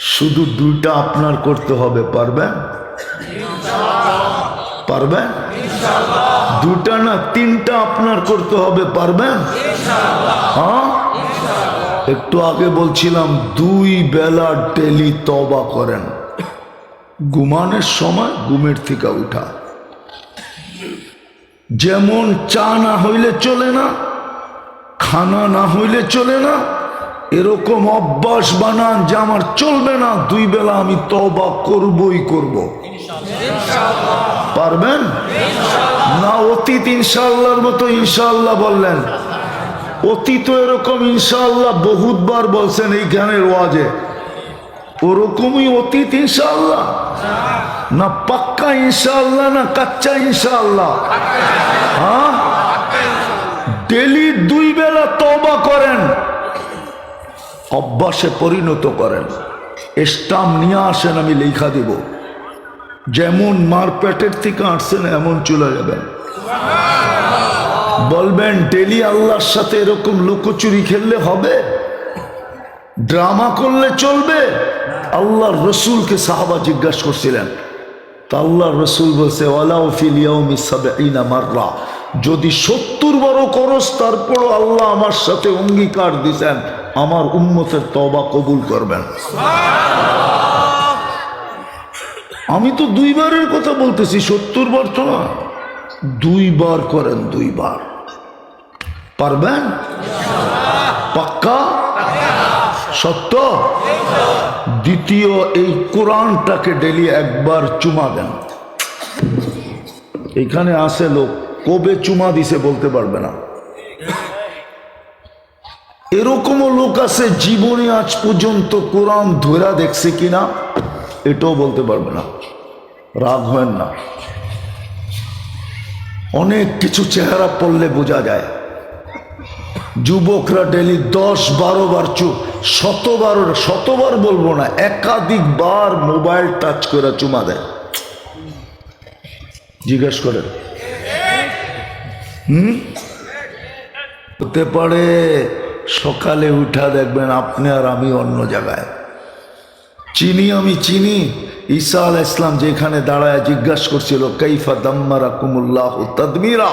শুধু দুইটা আপনার করতে হবে পারবেন পারবেন দুটা না, তিনটা আপনার করতে হবে পারবেন হ্যাঁ? একটু আগে বলছিলাম, দুই বেলা ডেলি তবা করেন। ঘুমানোর সময় ঘুমের থেকে উঠা। যেমন চা না হইলে চলে না, খানা না হইলে চলে না এরকম অভ্যাস বানান যে আমার চলবে না, দুই বেলা আমি তবা করবই করব। পারবেন? না, অতীত ইনশাল্লাহর মতো ইনশাল্লাহ বললেন। অতীত এরকম ইনশাল্লাহ বহুতবার বলছেন এই জ্ঞানের ওয়াজে। ওরকমই অতীত ইনশাল্লাহ না, পাক্কা ইনশাল্লাহ না কাচ্চা ইনশাল্লাহ হ্যাঁ? ডেলি দুই বেলা তবা করেন। অভ্যাসে পরিণত করেন। স্টাম্প নিয়ে আসেন, আমি লেখা দিব। যেমন মার পেটের থেকে আসছেন, এমন চলে যাবেন। বলবেন, ডেলি আল্লাহর সাথে এরকম লুকোচুরি খেললে হবে? ড্রামা করলে চলবে? আল্লাহর রসুলকে সাহাবা জিজ্ঞাসা করছিলেন। তা আল্লাহ রসুল বলছে যদি সত্তর বড় করস, তারপরও আল্লাহ আমার সাথে অঙ্গীকার দিছেন। আমার উম্মতের তবা কবুল করবেন। আমি তো দুইবারের কথা বলতেছি সত্তর বার তো না। দুইবার করেন দুইবার। পারবেন? পাক্কা? সত্য? দ্বিতীয় এই কোরআনটাকে ডেলি একবার চুমা দেন। এখানে আসে লোক কবে চুমা দিছে বলতে পারবে না। এরকমও লোক আছে জীবনে আজ পর্যন্ত কোরআন ধরা দেখছে কিনা? এটাও বলতে পারবে না। রাগ হয় না। অনেক কিছু চেহারা পড়লে বোঝা যায়। যুবকরা ডেলি দশ বারো বার চুপ, শতবার শতবার বলব না, একাধিক বার মোবাইল টাচ করে চুমা দেয়। জিজ্ঞেস করেন। হুম? হতে পারে সকালে উঠা দেখবেন আপনি আর আমি অন্য জায়গায়। চিনি আমি চিনি। ঈসা আল ইসলাম যেখানে দাঁড়ায় জিজ্ঞাসা করছিল কৈফা দাম্মারা কুমুল্লাহ তদমিরা?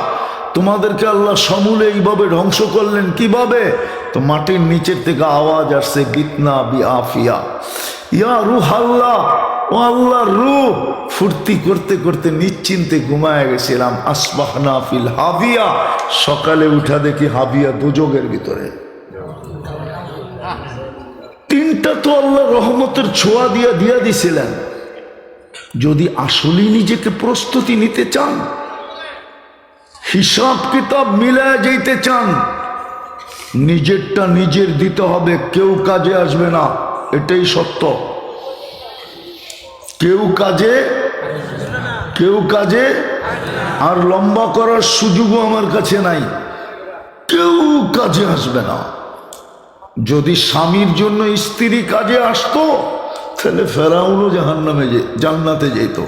তোমাদেরকে আল্লাহ সমূলে এইভাবে ধ্বংস করলেন কীভাবে? তো মাটির নিচের থেকে আওয়াজ আসছে, গিতনা বি আফিয়া ইয়া রুহ আল্লাহ, ও আল্লাহ রূহ, ফুর্তি করতে করতে নিশ্চিন্তে ঘুমায় গেছিলাম। আসবাহনা ফিল হাবিয়া। সকালে উঠা দেখি হাবিয়া দুযোগের ভিতরে। তিনটা তো আল্লাহ রহমতের ছোঁয়া দিয়া দিয়া দিছিলেন। যদি আসলেই নিজেকে প্রস্তুতি নিতে চান, হিসাব কিতাব মিলায় যেতে চান, নিজেরটা নিজের দিতে হবে, কেউ কাজে আসবে না, এটাই সত্য। কেউ কাজে কেউ কাজে আর লম্বা করার সুযোগও আমার কাছে নাই, কেউ কাজে আসবে না। যদি স্বামীর জন্য স্ত্রী কাজে আসতো, তাহলে ফেরাউনও জাহান নামে জান্নাতে যেত।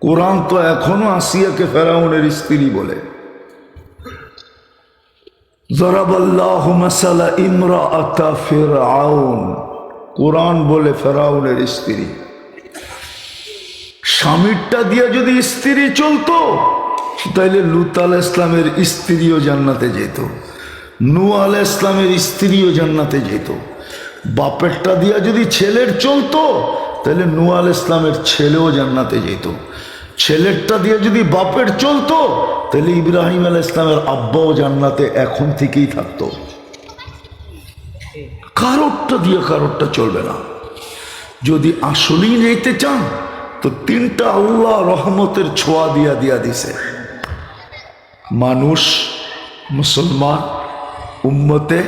কোরআন তো এখনও আসিয়াকে ফেরাউনের স্ত্রী বলে। কোরআন বলে ফেরাউনের স্ত্রী। স্বামীরটা দিয়ে যদি স্ত্রী চলতো, তাইলে লুত আল ইসলামের স্ত্রীও জান্নাতে যেত। নু আল ইসলামের স্ত্রীও জান্নাতে যেত। বাপেরটা দিয়া যদি ছেলের চলতো, তাহলে নু আল ইসলামের ছেলেও জান্নাতে যেত। ছেলেরটা দিয়ে যদি বাপের চলতো, তাহলে ইব্রাহিম আল ইসলামের আব্বাও জান্নাতে এখন থেকেই থাকতো। কারোরটা দিয়ে কারোরটা চলবে না। যদি আসলেই যেতে চান, তো তিনটা আল্লাহ রহমতের ছোঁয়া দিয়া দিয়া দিছে। মানুষ, মুসলমান উম্মতে,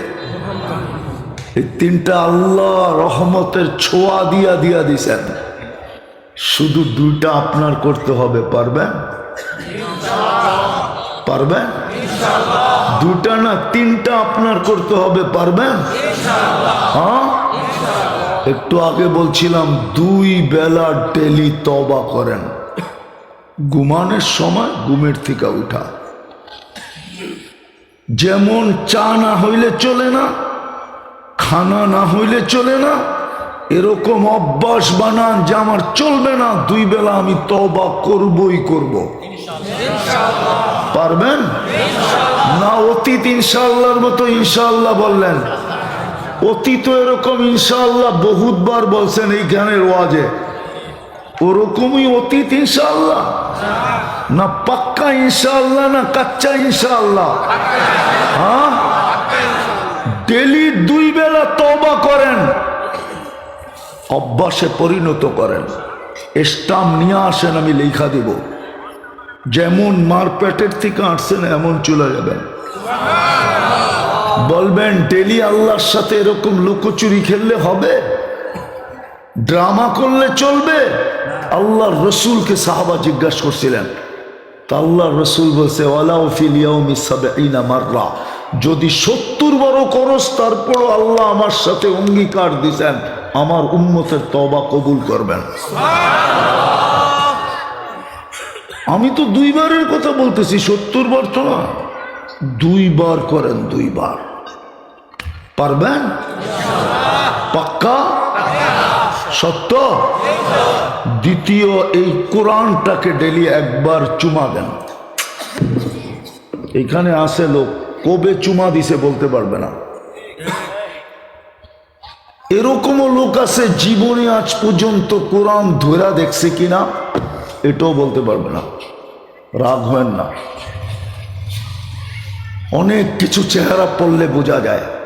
এই তিনটা আল্লাহ রহমতের ছোঁয়া দিয়া দিয়া দিছেন। শুধু দুইটা আপনার করতে হবে, পারবেন? পারবেন? দুটা না, তিনটা আপনার করতে হবে, পারবেন? হ্যাঁ? একটু আগে বলছিলাম, দুই বেলা ডেলি তবা করেন। ঘুমানোর সময় ঘুমের থেকে উঠা। যেমন চা না হইলে চলে না, খানা না হইলে চলে না, এরকম অভ্যাস বানান যে আমার চলবে না, দুই বেলা আমি তবা করবই করব। পারবেন? না অতীত ইনশাল্লাহর মতো ইনশাল্লাহ বললেন। অতীত এরকম ইনশাল্লাহ বহুতবার বলছেন এই জ্ঞানের ওয়াজে। ওরকমই অতীত ইনশাল্লাহ না পাক্কা ইনশাল্লাহ না কাচ্চা ইনশাল্লাহ হ্যাঁ? ডেলি দুই বেলা তবা করেন, অভ্যাসে পরিণত করেন। স্টাম্প নিয়ে আসেন, আমি লেখা দেব। যেমন মার পেটের থেকে আসছেন এমন চলে যাবেন বলবেন, ডেলি আল্লাহর সাথে এরকম লুকোচুরি খেললে হবে? ড্রামা করলে চলবে? আল্লাহর রসুলকে সাহাবা জিজ্ঞাসা করছিলেন। তা আল্লাহ রসুল বলছে মাররা। যদি সত্তর বড় করস তারপরও আল্লাহ আমার সাথে অঙ্গীকার দিছেন। আমার উম্মতের তবা কবুল করবেন। আমি তো দুইবারের কথা বলতেছি সত্তর বার তো না। দুইবার করেন দুইবার। পারবেন? পাক্কা? সত্য? দ্বিতীয় এই কোরআনটাকে ডেলি একবার চুমা দেন। এখানে আসে লোক, কবে চুমা দিছে বলতে পারবে না। এরকমও লোক আছে, জীবনে আজ পর্যন্ত কোরআন ধরা দেখছে কিনা, এটাও বলতে পারবে না। রাগ হয় না। অনেক কিছু চেহারা পড়লে বোঝা যায়।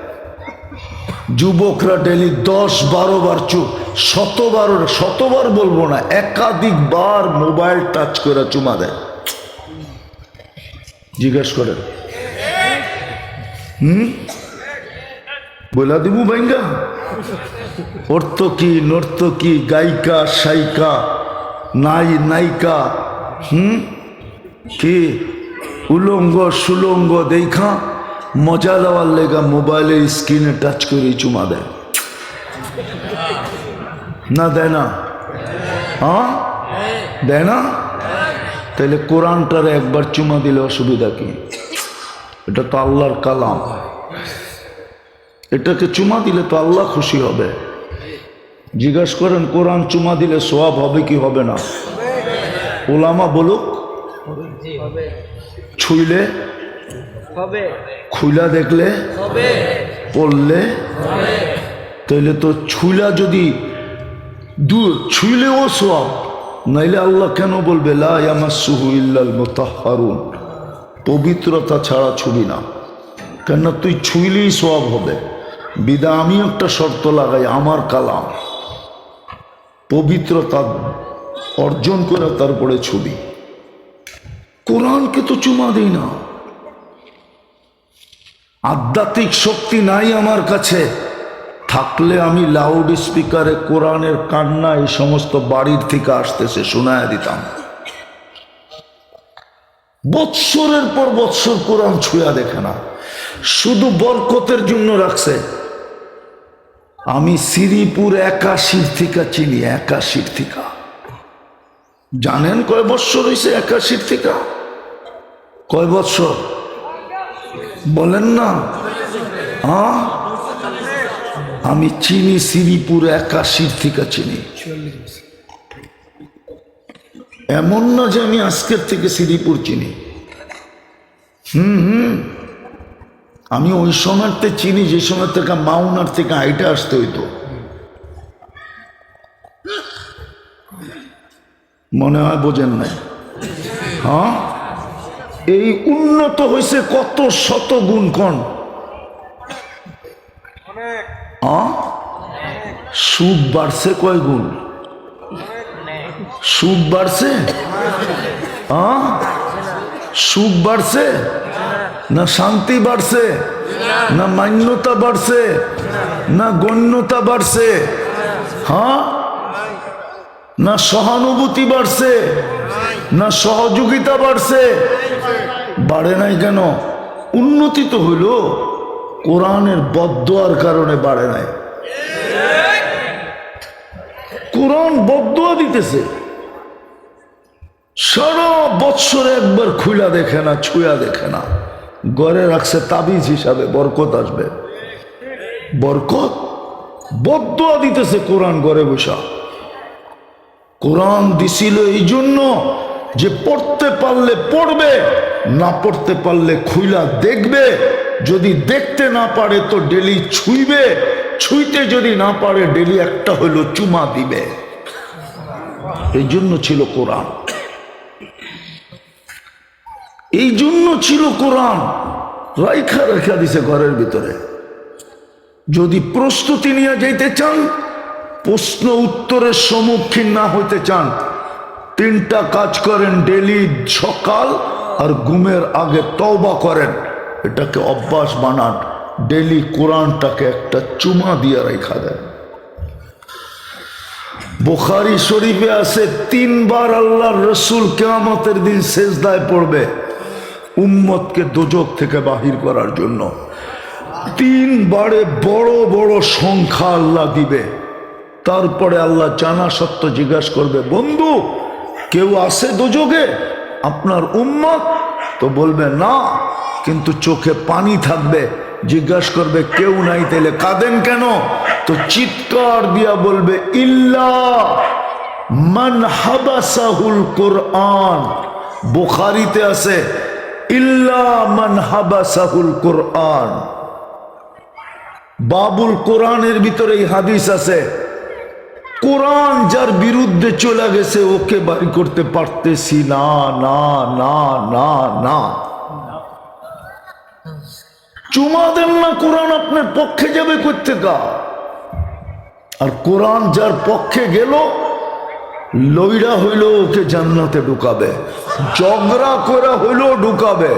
যুবকরা ডেলি দশ বারো বার চুপ, শতবার শতবার বলব না, একাধিকবার মোবাইল টাচ করে চুমা দেয়। জিজ্ঞেস করেন, হুম? বলা দিব ভাইঙ্গা? অর্থকি নর্তকী গায়িকা সাইকা নাই, নায়িকা, হুম? কি? উলঙ্গ, সুলঙ্গ দেখা মজা দেওয়ার লেগা মোবাইলে স্ক্রিনে টাচ করে চুমা দেয়। না দেয় না। হ্যাঁ দেয় না? তাহলে কোরআনটারে একবার চুমা দিলে অসুবিধা কি? এটা তো আল্লাহর কালাম। এটাকে চুমা দিলে তো আল্লাহ খুশি হবে। জিজ্ঞাসা করেন কোরআন চুমা দিলে সোয়াব হবে কি হবে না? ওলামা বলুক ছুইলে? হবে। খুইলা দেখলে হবে। পড়লে তাইলে তো ছুইলা যদি দু ছুইলেও সব নাইলে আল্লাহ কেন বলবে লা ইয়ামাসসুহু ইল্লাল মুতাহহারুন পবিত্রতা ছাড়া ছুবি না। কেন তুই ছুইলেই সব হবে। বিদা আমি একটা শর্ত লাগাই আমার কালাম। পবিত্রতা অর্জন করে তারপরে ছবি। কোরআনকে তো চুমা দিই না। আধ্যাত্মিক শক্তি নাই আমার কাছে। থাকলে আমি লাউড স্পিকারে কোরআনের কান্না এই সমস্ত বাড়ির থেকে আসতেছে, শোনায় দিতাম। বৎসরের পর বৎসর কোরআন ছুঁয়া দেখে না। শুধু বরকতের জন্য রাখছে। আমি শ্রীপুর একাশির থেকে চিনি, একাশির থেকে। জানেন কয় বৎসর হয়েছে একাশির থেকে? কয় বৎসর? বলেন না। হ্যাঁ? আমি চিনি শ্রীপুর একাশির থেকে চিনি। এমন না যে আমি আজকের থেকে শ্রীপুর চিনি। হুম হুম। আমি ওই সময়তে চিনি, যে সময় থেকে মাউনার থেকে হাইটে আসতে হইতো। মনে হয় বোঝেন নাই। হ্যাঁ? এই উন্নত হয়েছে কত শত গুণ হ্যাঁ? সুখ বাড়ছে কয় গুণ? সুখ বাড়ছে? সুখ বাড়ছে? না শান্তি বাড়ছে? না মান্যতা বাড়ছে? না গণ্যতা বাড়ছে? হ্যাঁ? না সহানুভূতি বাড়ছে? না সহযোগিতা বাড়ছে? বাড়ে নাই কেন? উন্নতি তো হইল, কোরআনের বদোয়ার কারণে বাড়ে নাই। কোরআন বদোয়া দিতেছে। সারা বৎসরে একবার খুলা দেখে না, ছুঁয়া দেখে না। গড়ে রাখছে তাবিজ হিসাবে বরকত আসবে। বরকত? বদুয়া দিতেছে কোরআন ঘরে বসা। কোরআন দিছিল এই জন্য যে পড়তে পারলে পড়বে, না পড়তে পারলে খুইলা দেখবে। যদি দেখতে না পারে তো ডেলি ছুঁইবে, ছুঁইতে যদি না পারে ডেলি একটা হইল চুমা দিবে। এই জন্য ছিল কোরআন। এই জন্য ছিল কোরআন। রাইখা রেখা দিছে ঘরের ভিতরে। যদি প্রস্তুতি নিয়ে যাইতে চান, প্রশ্ন উত্তরের সম্মুখীন না হইতে চান তিনটা কাজ করেন ডেলি সকাল আর ঘুমের আগে তওবা করেন। এটাকে অভ্যাস বানান। ডেলি কোরআনটাকে একটা চুমা দিয়ে রেখা দেন। বুখারি শরীফে আছে, তিনবার আল্লাহর রসুল কেয়ামতের দিন শেষদায় পড়বে। উম্মতকে দোজক থেকে বাহির করার জন্য। তিনবারে বড় বড় সংখ্যা আল্লাহ দিবে। তারপরে আল্লাহ জানা সত্য জিজ্ঞাসা করবে, বন্ধু কেউ আছে দুযোগে আপনার উম্মত? তো বলবে, না, কিন্তু চোখে পানি থাকবে, জিজ্ঞাসা করবে, কেউ নাই, তাইলে কাঁদেন কেন? তো চিৎকার দিয়া বলবে, ইল্লা মান হাবাসাহুল কোরআন। বোখারিতে আছে, ইল্লা মান হাবাসাহুল কোরআন। বাবুল কোরআনের ভিতরে এই হাদিস আছে কোরআন যার বিরুদ্ধে চলে গেছে, ওকে বাড়ি করতে পারতেছি না না না না না। চুমা দেন না, কোরআন আপনার পক্ষে যাবে করতে কা আর কোরআন যার পক্ষে গেল, লইরা হইল ওকে জান্নাতে ঢুকাবে। জগরা করে হইলেও ঢুকাবে।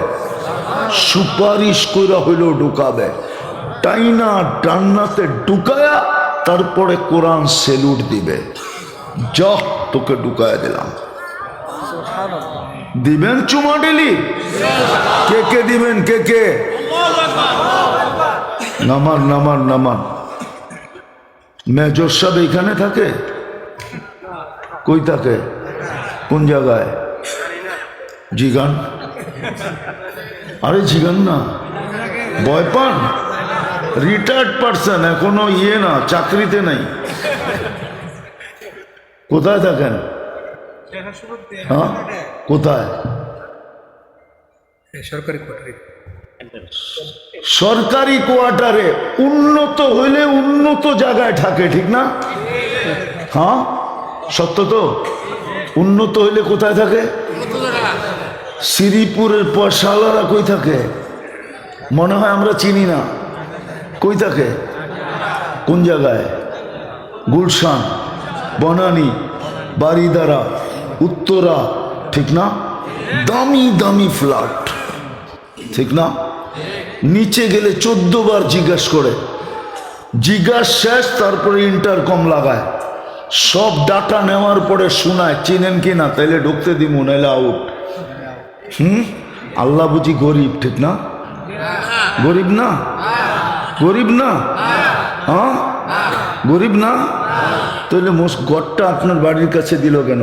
সুপারিশ করা হইলেও ঢুকাবে। টাইনা ডান্নাতে ঢুকায়া তারপরে কোরআন সেলুট দিবে। যহ, তোকে ঢুকায়া দিলাম। দিবেন চুমা ডেলি কে কে দিবেন, কে কে? নামান নামান নামান। মেজর সাহেব এখানে থাকে? কই থাকে? কোন জায়গায়? জিগান? আরে জিগান না। ভয় পান? রিটায়ার্ড পারসন এখনও ইয়ে না চাকরিতে নাই কোথায় থাকেন হ্যাঁ কোথায় সরকারি কোয়ার্টারে সরকারি কোয়ার্টারে উন্নত হইলে উন্নত জায়গায় থাকে ঠিক না? হ্যাঁ সত্য তো? উন্নত হইলে কোথায় থাকে? শ্রীপুরের পয়সাওয়ালারা কই থাকে? মনে হয় আমরা চিনি না। কই থাকে? কোন জায়গায়? গুলশান, বনানী বারিদারা উত্তরা, ঠিক না? দামি দামি ফ্ল্যাট ঠিক না? নিচে গেলে চোদ্দ বার জিজ্ঞাসা করে। জিজ্ঞাস শেষ, তারপরে ইন্টারকম লাগায়। সব ডাটা নেওয়ার পরে শোনায়, চিনেন কি না? তাইলে ঢুকতে দিমু, নাইলে আউট হুম? আল্লাহ বুঝি গরিব, ঠিক না? গরিব না? গরিব না? হ্যাঁ। গরিব না? তাহলে মোস গড়টা আপনার বাড়ির কাছে দিল কেন?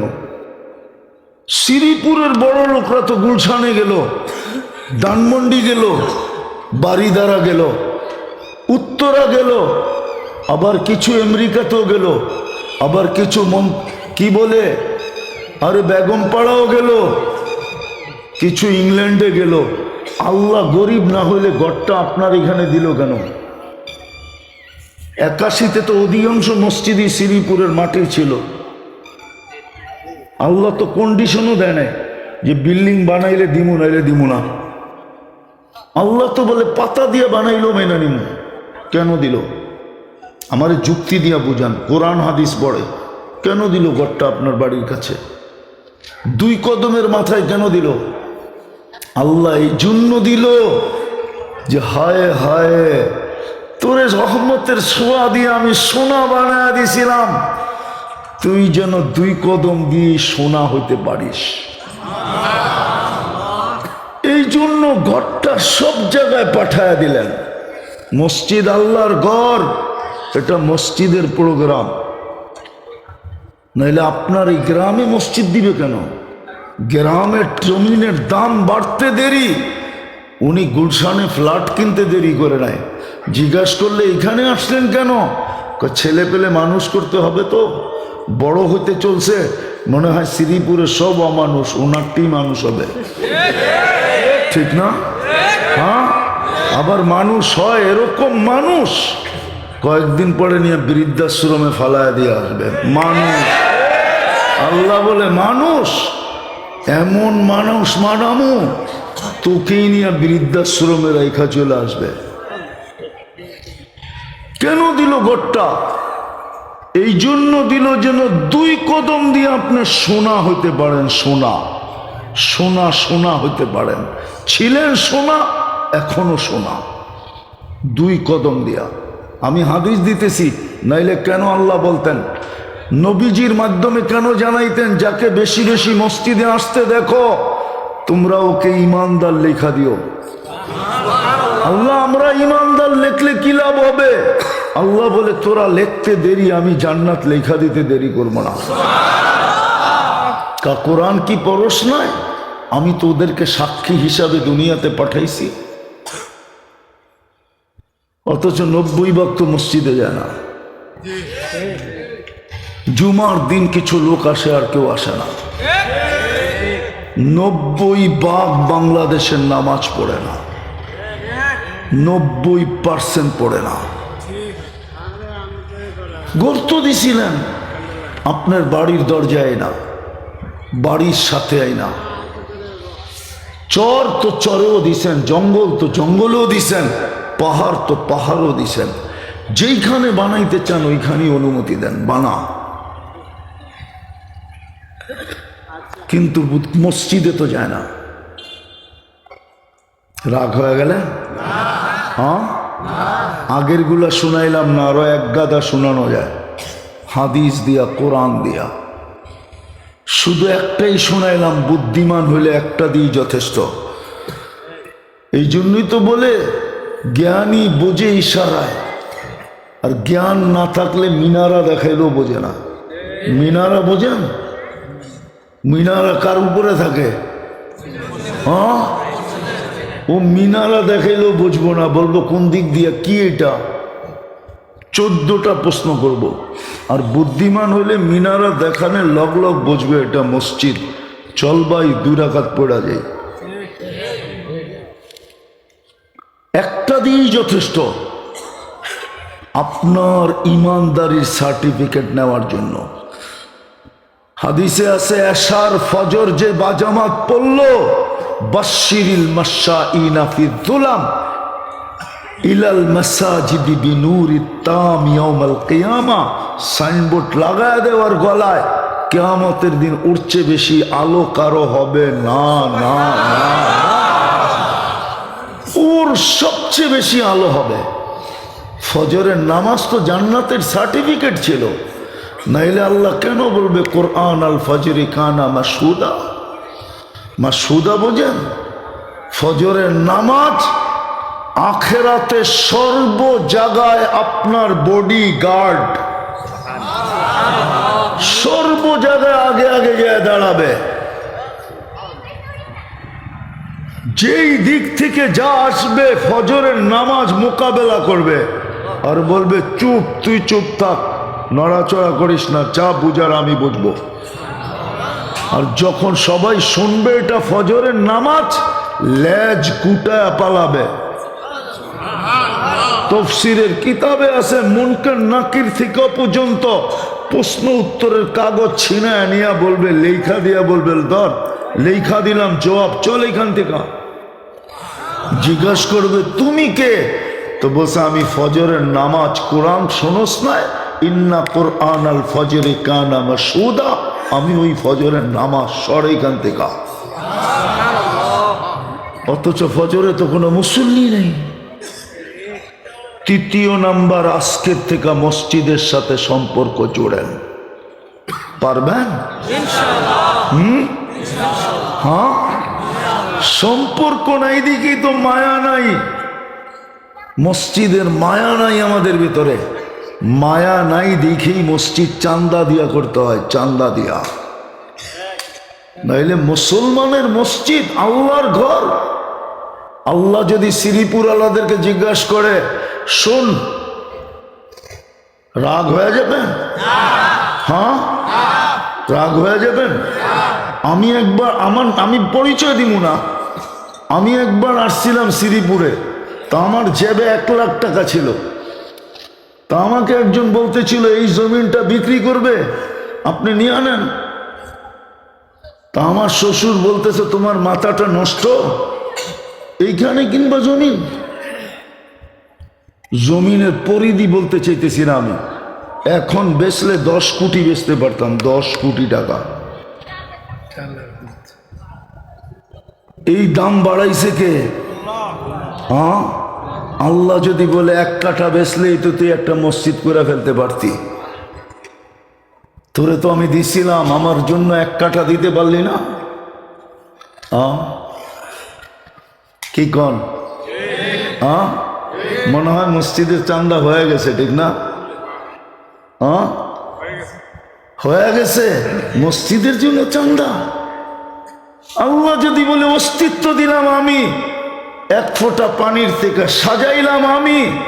শ্রীপুরের বড় লোকরা তো গুলশানে গেল ধানমন্ডি গেল বাড়িদারা গেল উত্তরা গেল আবার কিছু আমেরিকাতেও গেল আবার কিছু মন কি বলে? আরে বেগম পাড়াও গেল কিছু ইংল্যান্ডে গেল। আল্লাহ গরিব না হইলে গড়টা আপনার এখানে দিল কেন? একাশিতে তো অধিকাংশ মসজিদই শ্রীপুরের মাটি ছিল। আল্লাহ তো কন্ডিশনও দেয় নাই যে বিল্ডিং বানাইলে দিমু, নাইলে দিমু না। আল্লাহ তো বলে, পাতা দিয়ে বানাইলো মেনে নিমু। কেন দিল? আমার যুক্তি দিয়া বুঝান, কোরআন, হাদিস পড়ে। কেন দিল ঘরটা আপনার বাড়ির কাছে? দুই কদমের মাথায় কেন দিল? আল্লাহ এই জন্য দিল যে, হায় হায় তোরে রহমতের সোয়া দিয়ে আমি সোনা বানায় দিছিলাম তুই যেন দুই কদম দিয়ে সোনা হইতে পারিস। এই জন্য ঘরটা সব জায়গায় পাঠায় দিলেন। মসজিদ আল্লাহর ঘর, এটা মসজিদের প্রোগ্রাম নাইলে আপনার এই গ্রামে মসজিদ দিবে কেন? গ্রামের জমিনের দাম বাড়তে দেরি, উনি গুলশানে ফ্ল্যাট কিনতে দেরি করে নাই। জিজ্ঞাসা করলে, এখানে আসলেন কেন? ছেলে পেলে মানুষ করতে হবে তো। বড় হতে চলছে। মনে হয় শ্রীপুরের সব অমানুষ ওনারটি মানুষ হবে। ঠিক না? হ্যাঁ? আবার মানুষ হয় এরকম মানুষ। কয়েকদিন পরে নিয়ে বৃদ্ধাশ্রমে ফালায় দিয়ে আসবে। মানুষ। আল্লাহ বলে, মানুষ। এমন মানুষ মানামু। তোকেই নিয়ে বৃদ্ধাশ্রমে রেখা চলে আসবে। কেন দিল গোটটা? এই জন্য দিল যেন দুই কদম দিয়ে আপনি সোনা হইতে পারেন, সোনা। সোনা সোনা হইতে পারেন। ছিলেন সোনা, এখনও সোনা। দুই কদম দিয়া। আমি হাদিস দিতেছি, নাইলে কেন আল্লাহ বলতেন? নবীজির মাধ্যমে কেন জানাইতেন, যাকে বেশি বেশি মসজিদে আসতে দেখো, তোমরা ওকে ইমানদার লেখা দিও। আল্লাহ, আমরা ইমানদার লেখলে কি লাভ হবে? আল্লাহ বলে, তোরা লিখতে দেরি, আমি জান্নাত লেখা দিতে দেরি করব না। কা কি পরশ নয় আমি তো ওদেরকে সাক্ষী হিসাবে দুনিয়াতে পাঠাইছি। অথচ নব্বই ভক্ত মসজিদে যায় না। জুমার দিন কিছু লোক আসে আর কেউ আসে না। নব্বই বাঘ বাংলাদেশের নামাজ পড়ে না। নব্বই পার্সেন্ট পড়ে না। গর্ত দিছিলেন। আপনার বাড়ির দরজায় না। বাড়ির সাথে আই না। চর তো চরেও দিছেন, জঙ্গল তো জঙ্গলেও দিছেন, পাহাড় তো পাহাড়ও দিছেন। যেইখানে বানাইতে চান, ওইখানেই অনুমতি দেন, বানা। কিন্তু মসজিদে তো যায় না। রাগ হয়ে গেলে? হ্যাঁ আগেরগুলা শুনাইলাম না, আরও এক গাদা শোনানো যায়। হাদিস দিয়া, কোরআন দিয়া। শুধু একটাই শোনাইলাম, বুদ্ধিমান হইলে একটা দিয়ে যথেষ্ট। এই জন্যই তো বলে, জ্ঞানী বোঝে ইশারায়। আর জ্ঞান না থাকলে মিনারা দেখাইলেও বোঝে না। মিনারা বোঝেন? মিনারা কার উপরে থাকে? হ্যাঁ ও মিনারা দেখাইলেও বুঝব না, বলব কোন দিক দিয়ে কি এটা? চোদ্দটা প্রশ্ন করব। আর বুদ্ধিমান হলে মিনারা দেখানে লগ লগ বুঝবে এটা মসজিদ। চল ভাই, দুই রাখাত পড়া যায় একটা দিয়েই যথেষ্ট। আপনার ইমানদারির সার্টিফিকেট নেওয়ার জন্য। হাদিসে আছে, এশার ফজর যে বাজামাত পড়ল বাশিরিল মাসা ইনাফি দুলাম ইলাল মাসাজিদি বিনুরি তাম ইয়াউমাল কিয়ামা। সাইনবোর্ড লাগায় দেওয়ার গলায় কিয়ামতের দিন উঠছে বেশি, আলো কারও হবে না না না ওর সবচেয়ে বেশি আলো হবে। ফজরের নামাজ তো জান্নাতের সার্টিফিকেট ছিল। নাইলে আল্লাহ কেন বলবে, কোরআন আল ফজরি কানা মাসুদা মাসুদা বোঝেন? ফজরের নামাজ আখেরাতে সর্ব জায়গায় আপনার বডি গার্ড সর্ব জায়গায় আগে আগে গিয়ে দাঁড়াবে। যেই দিক থেকে যা আসবে, ফজরের নামাজ মোকাবেলা করবে। আর বলবে, চুপ, তুই চুপ থাক। নড়াচড়া করিস না চা বুঝার আমি বুঝব। আর যখন সবাই শুনবে এটা ফজরের নামাজ, লেজ কুটায় পালাবে। তফসিরের কিতাবে আছে, মুনকের নাকির থেকে পর্যন্ত প্রশ্ন উত্তরের কাগজ ছিনায় নিয়ে বলবে, লেখা দিয়া বলবে, ধর, লেখা দিলাম, জবাব, চল এখান থেকে। জিজ্ঞাসা করবে, তুমি কে? তো বলছে, আমি ফজরের নামাজ কোরআন শোনস না ইন্না কোরআন আল ফজরে কানা মাসুদা আমি ওই ফজরের নামাজ সর এখান থেকে। অথচ ফজরে তো কোনো মুসল্লি নেই। তৃতীয় নাম্বার আজকের থেকে মসজিদের সাথে সম্পর্ক জোড়েন। পারবেন? হুম? হ্যাঁ? সম্পর্ক নাই দিকেই তো মায়া নাই। মসজিদের মায়া নাই আমাদের ভিতরে। মায়া নাই দেখেই মসজিদ চান্দা দিয়া করতে হয়, চান্দা দিয়া। নাইলে মুসলমানের মসজিদ, আল্লাহর ঘর। আল্লাহ যদি শ্রীপুর আল্লাদেরকে জিজ্ঞাসা করে, শোন, রাগ হয়ে যাবেন হ্যাঁ রাগ হয়ে যাবেন আমি একবার, আমার, আমি পরিচয় দিব না। আমি একবার আসছিলাম শ্রীপুরে। তা আমার জেবে এক লাখ টাকা ছিল। তা আমাকে একজন বলতেছিল, এই জমিনটা বিক্রি করবে? আপনি নিয়ে আনেন। তা আমার শ্বশুর বলতেছে, তোমার মাথাটা নষ্ট? এইখানে কিনবা জমিন? জমিনের পরিধি বলতে চাইতেছি না আমি। এখন বেচলে দশ কোটি বেচতে পারতাম, দশ কোটি টাকা। এই দাম বাড়াইছে কে? হ্যাঁ? আল্লাহ যদি বলে এক কাঠা বেচলেই তো তুই একটা মসজিদ করে ফেলতে পারতি। তোরে তো আমি দিছিলাম, আমার জন্য এক কাঠা দিতে পারলি না? কি কন? মনে হয় মসজিদের চান্দা হয়ে গেছে, ঠিক না? হয়ে গেছে? মসজিদের জন্য চান্দা? আল্লাহ যদি বলে অস্তিত্ব দিলাম আমি এক ফোঁটা পানির থেকে সাজাইলাম আমি।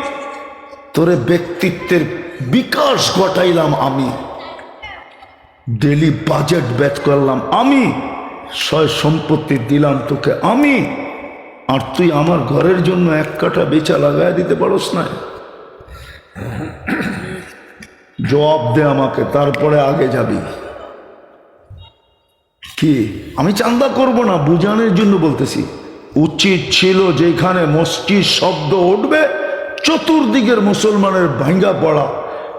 তোরে ব্যক্তিত্বের বিকাশ ঘটাইলাম আমি। ডেলি বাজেট ব্যাট করলাম আমি। সয় সম্পত্তি দিলাম তোকে আমি। আর তুই আমার ঘরের জন্য এক কাঠা বেচা লাগায় দিতে পারস না। জবাব দে আমাকে, তারপরে আগে যাবি। কি? আমি চান্দা করব না, বুঝানোর জন্য বলতেছি। উচিত ছিল যেখানে মসজিদ শব্দ উঠবে, চতুর্দিকের মুসলমানের ভাঙ্গা পড়া।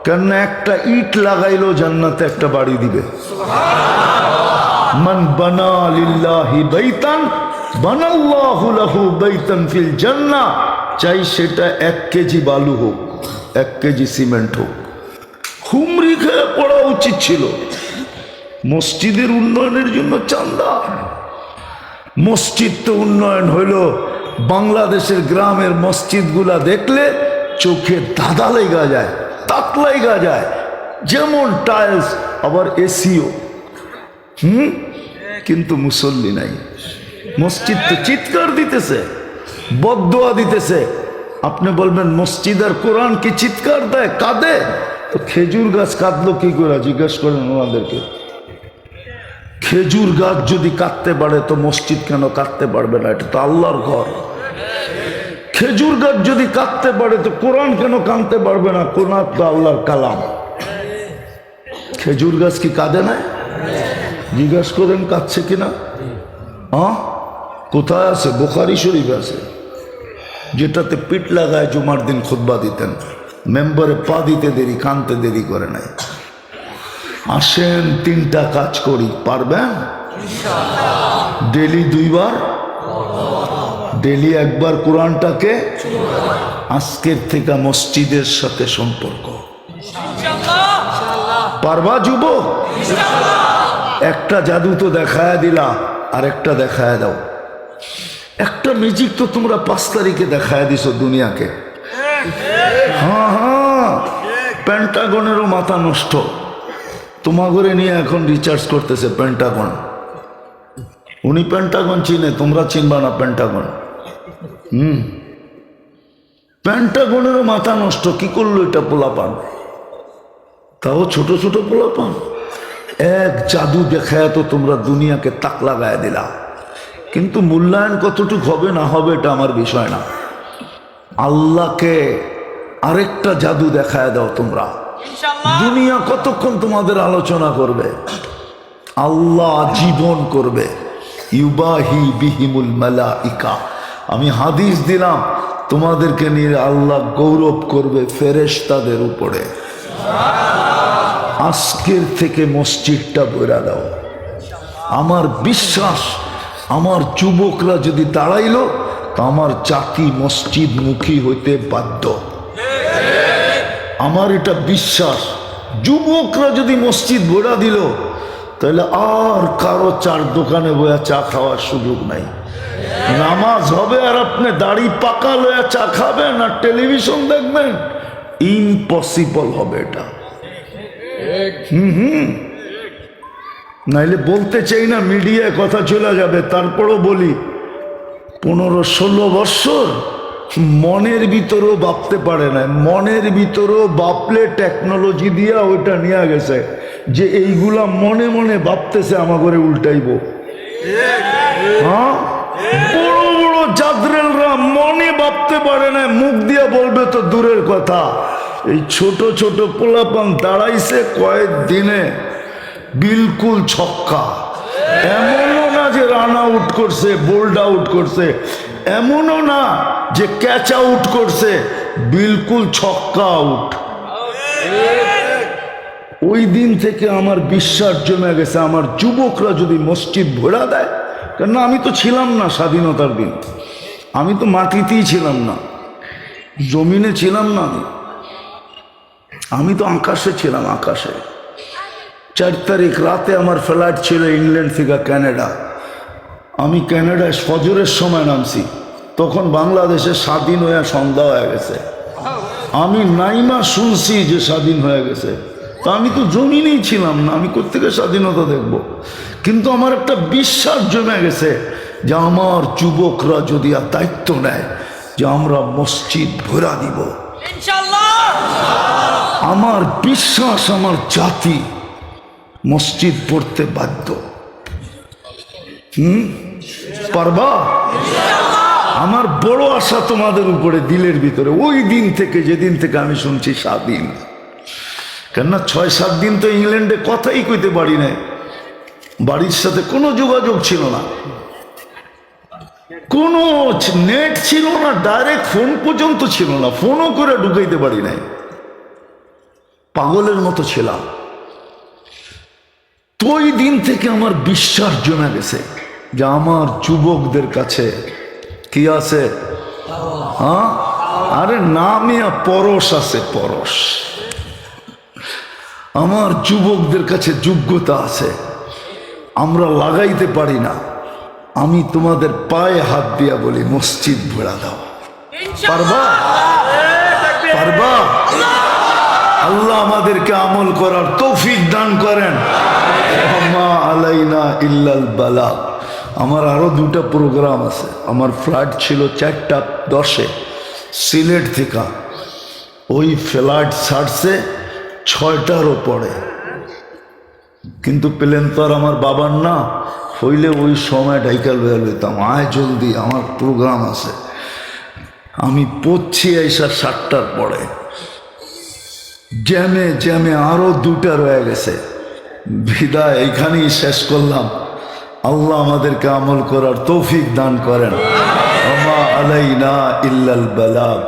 কেন একটা ইট লাগাইলো, জান্নাতে একটা বাড়ি দিবে। মান বানা লিল্লাহি বাইতান, বানাল্লাহু লাহু বাইতান ফিল জান্নাহ চাই সেটা এক কেজি বালু হোক, এক কেজি সিমেন্ট হোক। হুমরি খেয়ে পড়া উচিত ছিল। মসজিদের উন্নয়নের জন্য চান্দা। মসজিদ তো উন্নয়ন হইল। বাংলাদেশের গ্রামের মসজিদগুলা দেখলে চোখে দাদা লেগা যায়, তাক লেগা যায়। যেমন টাইলস আবার এসিও হুম? কিন্তু মুসল্লি নাই। মসজিদ তো চিৎকার দিতেছে বদোয়া দিতেছে। আপনি বলবেন, মসজিদ আর কোরআন কি চিৎকার দেয়, কাঁদে? তো খেজুর গাছ কাঁদলো কি করে? জিজ্ঞেস করেন ওনাদেরকে। খেজুর গাছ যদি কাটতে পারে তো মসজিদ কেন কাটতে পারবে না? এটা তো আল্লাহর ঘর। খেজুর গাছ যদি কাটতে পারে তো কোরআন কেন কাঁদতে পারবে না? কোরআন তো আল্লাহর কালাম। খেজুর গাছ কি কাঁদে না? জিজ্ঞাস করেন, কাঁদছে কিনা হ্যাঁ কোথায় আছে? বোখারি শরীফ আছে। যেটাতে পিঠ লাগায় জুমার দিন খুতবা দিতেন। মেম্বারে পা দিতে দেরি, কানতে দেরি করে নাই। আসেন, তিনটা কাজ করি, পারবেন? ডেলি দুইবার? ডেলি একবার কোরআনটাকে? আজকের থেকে মসজিদের সাথে সম্পর্ক। পারবা যুব একটা জাদু তো দেখায় দিলা আর একটা দেখায় দাও। একটা ম্যাজিক তো তোমরা পাঁচ তারিখে দেখায় দিছো দুনিয়াকে। হ্যাঁ হ্যাঁ। প্যান্টাগনেরও মাথা নষ্ট। তোমাগরে নিয়ে এখন রিচার্জ করতেছে পেন্টাগন উনি পেন্টাগন চিনে, তোমরা চিনবা না পেন্টাগন হুম। পেন্টাগনেরও মাথা নষ্ট, কি করল এটা পোলাপান? তাও ছোট ছোট পোলাপান? এক জাদু দেখায় তো তোমরা দুনিয়াকে তাক লাগায় দিলা। কিন্তু মূল্যায়ন কতটুক হবে না হবে এটা আমার বিষয় না। আল্লাহকে আরেকটা জাদু দেখায় দাও তোমরা। দুনিয়া কতক্ষণ তোমাদের আলোচনা করবে? আল্লাহ জীবন করবে। ইউবাহি বিহিমুল মালাইকা। আমি হাদিস দিলাম, তোমাদেরকে নিয়ে আল্লাহ গৌরব করবে ফেরেশতাদের উপরে। আজকের থেকে মসজিদটা বইরা দাও। আমার বিশ্বাস, আমার যুবকরা যদি দাঁড়াইলো, তা আমার জাতি মসজিদ মুখী হইতে বাধ্য। আমার এটা বিশ্বাস। যুবকরা যদি মসজিদ ভরা দিল, তাহলে আর কারও চার দোকানে বয়া চা খাওয়ার সুযোগ নাই। নামাজ হবে আর আপনি দাড়ি পাকা লয়া চা খাবেন আর টেলিভিশন দেখবেন ইম্পসিবল হবে এটা। হুম হুম। নাইলে বলতে চাই না, মিডিয়ায় কথা চলে যাবে, তারপরও বলি, পনেরো ষোলো বৎসর মনের ভিতরেও ভাবতে পারে না মনের ভিতরেও বাপলে টেকনোলজি দিয়া ওইটা নিয়ে গেছে যে এইগুলা মনে মনে ভাবতেছে আমার ঘরে উল্টাইব। হ্যাঁ? বড় বড় জাদরেলরা মনে ভাবতে পারে না মুখ দিয়ে বলবে তো দূরের কথা। এই ছোট ছোট পোলাপান দাঁড়াইছে কয়েক দিনে বিলকুল ছক্কা। এমনও না যে রান আউট করছে বোল্ড আউট করছে, এমনও না যে ক্যাচ আউট করছে, বিলকুল ছক্কা আউট ওই দিন থেকে আমার বিশ্বাস জমে গেছে, আমার যুবকরা যদি মসজিদ ভরা দেয় কেন আমি তো ছিলাম না স্বাধীনতার দিন। আমি তো মাটিতেই ছিলাম না, জমিনে ছিলাম না আমি। আমি তো আকাশে ছিলাম, আকাশে। চার তারিখ রাতে আমার ফ্লাইট ছিল ইংল্যান্ড থেকে কানাডা। আমি কানাডায় ফজরের সময় নামছি। তখন বাংলাদেশে স্বাধীন হয়ে সন্ধ্যা হয়ে গেছে। আমি নাইমা শুনছি যে স্বাধীন হয়ে গেছে। তা আমি তো জমিনেই ছিলাম না আমি কোথেকে স্বাধীনতা দেখব? কিন্তু আমার একটা বিশ্বাস জমে গেছে যে আমার যুবকরা যদি আর দায়িত্ব নেয় যে আমরা মসজিদ ভরা দিব। আমার বিশ্বাস আমার জাতি মসজিদ পড়তে বাধ্য। হুম? পারবা? আমার বড় আশা তোমাদের উপরে দিলের ভিতরে। ওই দিন থেকে, যেদিন থেকে আমি শুনছি স্বাধীন। কেননা ছয়, সাত দিন তো ইংল্যান্ডে কথাই কইতে পারি নাই। বাড়ির সাথে কোনো যোগাযোগ ছিল না। কোনো নেট ছিল না, ডাইরেক্ট ফোন পর্যন্ত ছিল না। ফোনও করে ঢুকাইতে পারি নাই। পাগলের মতো ছিলাম। তো ওই দিন থেকে আমার বিশ্বাস জমে গেছে যে আমার যুবকদের কাছে কি আছে? হ্যাঁ? আরে নামে পরশ আছে পরশ। আমার যুবকদের কাছে যোগ্যতা আছে। আমরা লাগাইতে পারি না। আমি তোমাদের পায়ে হাত দিয়া বলি মসজিদ ভরা দাও। পারবা? পারবা? আল্লাহ আমাদেরকে আমল করার তৌফিক দান করেন। আলাইনা ইল্লাল বালা। আমার আরও দুটা প্রোগ্রাম আছে। আমার ফ্লাইট ছিল চারটা দশে। সিলেট থেকে। ওই ফ্লাইট ছাড়ছে, ছয়টারও পরে। কিন্তু প্লেন তো আর আমার বাবার না। হইলে ওই সময় ডাইকাল বের হইতাম। আয় জলদি, আমার প্রোগ্রাম আছে। আমি পড়ছি এসা সাতটার পরে। জ্যামে জ্যামে আরও দুটা রয়ে গেছে। বিদায়, এইখানেই শেষ করলাম। আল্লাহ আমাদেরকে আমল করার তৌফিক দান করেন। আমা আলাইনা ইল্লাল বালাগ।